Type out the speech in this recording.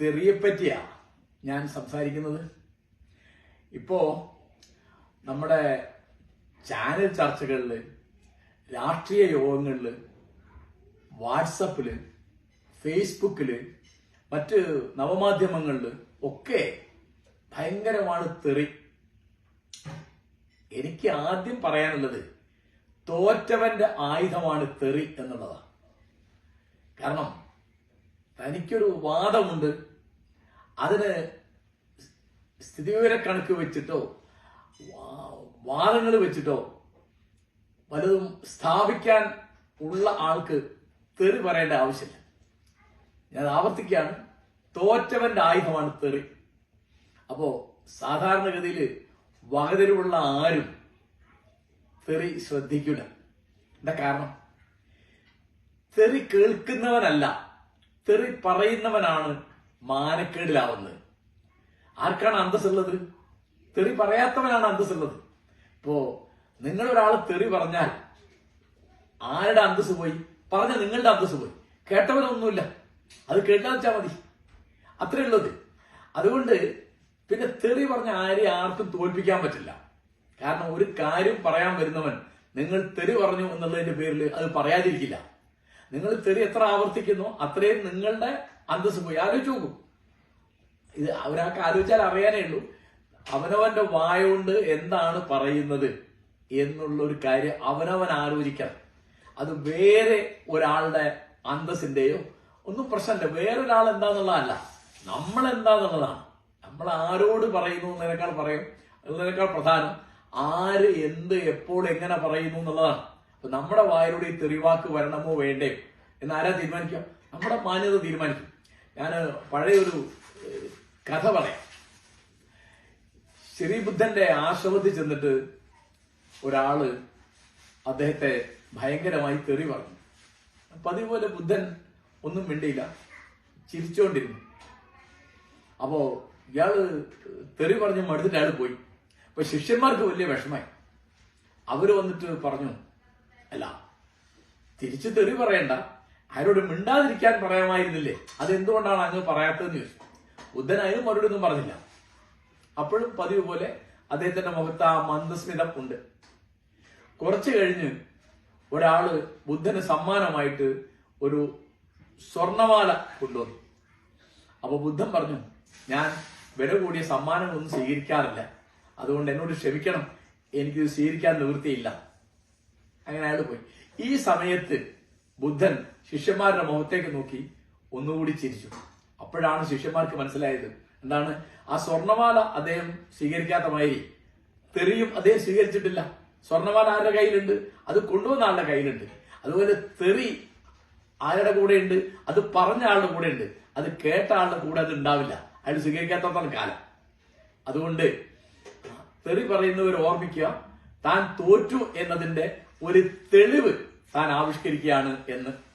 തെറിയെ പറ്റിയാ ഞാൻ സംസാരിക്കുന്നത്? ഇപ്പോ നമ്മുടെ ചാനൽ ചർച്ചകളിൽ രാഷ്ട്രീയ യോഗങ്ങളിൽ വാട്സപ്പിൽ ഫേസ്ബുക്കിൽ മറ്റ് നവമാധ്യമങ്ങളിൽ ഒക്കെ ഭയങ്കരമാണ് തെറി. എനിക്ക് ആദ്യം പറയാനുള്ളത് തോറ്റവന്റെ ആയുധമാണ് തെറി എന്നുള്ളതാണ് കാരണം തനിക്കൊരു വാദമുണ്ട്. അതിന് സ്ഥിതിവിവര കണക്ക് വെച്ചിട്ടോ വാദങ്ങൾ വെച്ചിട്ടോ പലതും സ്ഥാപിക്കാൻ ഉള്ള ആൾക്ക് തെറി പറയേണ്ട ആവശ്യമില്ല. ഞാൻ ആവർത്തിക്കുകയാണ് തോറ്റവന്റെ ആയുധമാണ് തെറി. അപ്പോ സാധാരണഗതിയിൽ വകതിരിവുള്ള ആരും തെറി ശ്രദ്ധിക്കില്ല എന്താ കാരണം? തെറി കേൾക്കുന്നവനല്ല തെറി പറയുന്നവനാണ് മാനക്കേടിലാവുന്നത്. ആർക്കാണ് അന്തസ്സുള്ളത്? തെറി പറയാത്തവനാണ് അന്തസ്സുള്ളത്. ഇപ്പോ നിങ്ങൾ ഒരാൾ തെറി പറഞ്ഞാൽ ആരുടെ അന്തസ് പോയി? പറഞ്ഞ നിങ്ങളുടെ അന്തസ് പോയി. കേട്ടവരൊന്നുമില്ല. അത് കേട്ടാ വെച്ചാൽ മതി. അത്രേ ഉള്ളത്. അതുകൊണ്ട് പിന്നെ തെറി പറഞ്ഞ ആരെ ആർക്കും തോൽപ്പിക്കാൻ പറ്റില്ല. കാരണം ഒരു കാര്യം പറയാൻ വരുന്നവൻ നിങ്ങൾ തെറി പറഞ്ഞു എന്നുള്ളതിന്റെ പേരിൽ അത് പറയാതിരിക്കില്ല. നിങ്ങൾ തെറി എത്ര ആവർത്തിക്കുന്നു അത്രയും നിങ്ങളുടെ അന്തസ് പോയി ആലോചിച്ച് നോക്കും. ഇത് അവരാൾക്ക് ആലോചിച്ചാൽ അറിയാനേ ഉള്ളൂ. അവനവന്റെ വായ കൊണ്ട് എന്താണ് പറയുന്നത് എന്നുള്ള ഒരു കാര്യം അവനവൻ ആലോചിക്കണം. അത് വേറെ ഒരാളുടെ അന്തസ്സിന്റെയോ ഒന്നും പ്രശ്നമില്ല. വേറൊരാൾ എന്താന്നുള്ളതല്ല. നമ്മൾ എന്താന്നുള്ളതാണ്. നമ്മൾ ആരോട് പറയുന്നു എന്നതിനേക്കാൾ പറയും. എന്നതിനേക്കാൾ പ്രധാനം ആര് എന്ത് എപ്പോൾ എങ്ങനെ പറയുന്നു എന്നുള്ളതാണ്. അപ്പൊ നമ്മുടെ വായിലൂടെ ഈ തെറിവാക്ക് വരണമോ വേണ്ടേ എന്ന് ആരാ തീരുമാനിക്കുക? നമ്മുടെ മാന്യത തീരുമാനിക്കും. ഞാൻ പഴയൊരു കഥ പറയാം. ശ്രീബുദ്ധന്റെ ആശ്രമത്തിൽ ചെന്നിട്ട് ഒരാൾ അദ്ദേഹത്തെ ഭയങ്കരമായി തെറി പറഞ്ഞു. പതിവ് ബുദ്ധൻ ഒന്നും മിണ്ടിയില്ല ചിരിച്ചുകൊണ്ടിരുന്നു അപ്പോ ഇയാൾ തെറി പറഞ്ഞ് മടുത്തിട്ട് അയാൾ പോയി. അപ്പൊ ശിഷ്യന്മാർക്ക് വലിയ വിഷമായി അവർ വന്നിട്ട് പറഞ്ഞു അല്ല തിരിച്ചു തെറി പറയണ്ട. ആരോട് മിണ്ടാതിരിക്കാൻ പറയാമായിരുന്നില്ലേ അതെന്തുകൊണ്ടാണ് അങ്ങ് പറയാത്തതെന്ന് ചോദിച്ചു. ബുദ്ധൻ അതിന് മറുപടി ഒന്നും പറഞ്ഞില്ല. അപ്പോഴും പതിവ് പോലെ അദ്ദേഹത്തിന്റെ മുഖത്ത് ആ മന്ദസ്മിതം ഉണ്ട്. കുറച്ചു കഴിഞ്ഞ് ഒരാൾ ബുദ്ധന് സമ്മാനമായിട്ട് ഒരു സ്വർണമാല കൊണ്ടുവന്നു. അപ്പൊ ബുദ്ധൻ പറഞ്ഞു ഞാൻ വില കൂടിയ സമ്മാനങ്ങളൊന്നും സ്വീകരിക്കാറില്ല. അതുകൊണ്ട് എന്നോട് ക്ഷമിക്കണം. എനിക്കിത് സ്വീകരിക്കാൻ നിവൃത്തിയില്ല. അങ്ങനെ അയാൾ പോയി. ഈ സമയത്ത് ബുദ്ധൻ ശിഷ്യന്മാരുടെ മുഖത്തേക്ക് നോക്കി ഒന്നുകൂടി ചിരിച്ചു. അപ്പോഴാണ് ശിഷ്യന്മാർക്ക് മനസ്സിലായത് എന്താണ്? ആ സ്വർണമാല അദ്ദേഹം സ്വീകരിക്കാത്ത മാതിരി തെറിയും അദ്ദേഹം സ്വീകരിച്ചിട്ടില്ല. സ്വർണമാല ആരുടെ കയ്യിലുണ്ട്? അത് കൊണ്ടുവന്ന ആളുടെ കയ്യിലുണ്ട്. അതുപോലെ തെറി ആരുടെ കൂടെ ഉണ്ട് അത് പറഞ്ഞ ആളുടെ കൂടെ ഉണ്ട് അത് കേട്ട ആളുടെ കൂടെ അത് ഉണ്ടാവില്ല. അയാൾ സ്വീകരിക്കാത്തത്തോളം കാലം. അതുകൊണ്ട് തെറി പറയുന്നവർ ഓർമ്മിക്കുക. താൻ തോറ്റു എന്നതിന്റെ ഒരു തെളിവ് താൻ ആവിഷ്കരിക്കുകയാണ് എന്ന്.